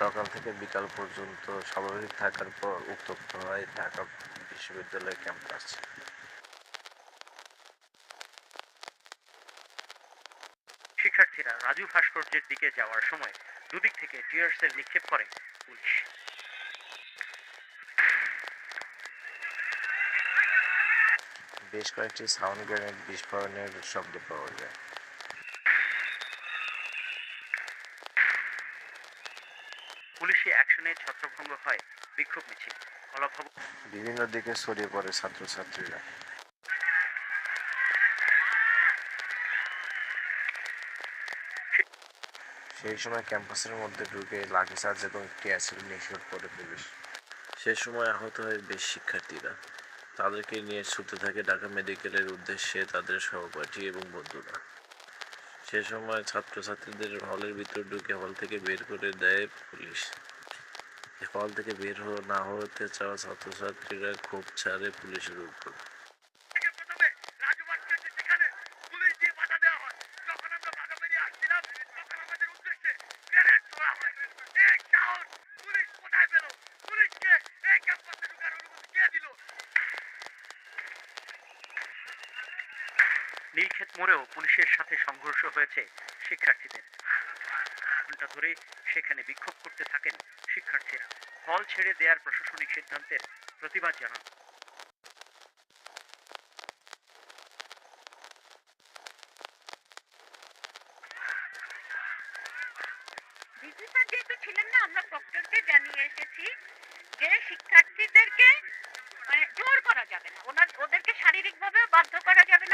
সকাল থেকে বিকাল পর্যন্ত স্বাভাবিক থাকার পর উত্তপ্ত হয় ঢাকা বিশ্ববিদ্যালয় ক্যাম্পাস। শিক্ষার্থীরা রাজু ভাস্কর্যের দিকে যাওয়ার সময় দুদিক থেকে টিয়ারসেল নিক্ষেপ করে পুলিশ। বেশ কয়েকটি সাউন্ড গ্রেনেড বিস্ফোরণের শব্দ পাওয়া যায়। পুলিশি অ্যাকশনে ছত্রভঙ্গ হয় বিক্ষোভ মিছিল কলাভবন। বিভিন্ন দিকে ছড়িয়ে পড়ে ছাত্রছাত্রীরা। সেই সময় ক্যাম্পাসের মধ্যে ঢুকে লাঠিচার্জ এবং টিয়ারসেল নিক্ষেপ করে পুলিশ। সে সময় আহত হয় বেশ শিক্ষার্থীরা। তাদেরকে নিয়ে ছুটতে থাকে ঢাকা মেডিকেলের উদ্দেশ্যে তাদের সহপাঠী এবং বন্ধুরা। সে সময় ছাত্রছাত্রীদের হলের ভিতর ঢুকে হল থেকে বের করে দেয় পুলিশ। হল থেকে বের না হতে চাওয়া ছাত্রছাত্রীরা ক্ষোভ ছাড়ে পুলিশের উপর। প্রথমে নীলক্ষেত মোড়েও পুলিশের সাথে সংঘর্ষ হয়েছে শিক্ষার্থীদের। ঘণ্টা ধরে সেখানে বিক্ষোভ করতে থাকেন শিক্ষার্থীরা। হল ছেড়ে দেওয়ার প্রশাসনিক সিদ্ধান্তের প্রতিবাদ জানান। ছিলেন না, আমরা জানিয়ে এসেছি যে শিক্ষার্থীদেরকে মানে জোর করা যাবে না। ওনার ওদেরকে শারীরিকভাবে বাধ্য করা যাবে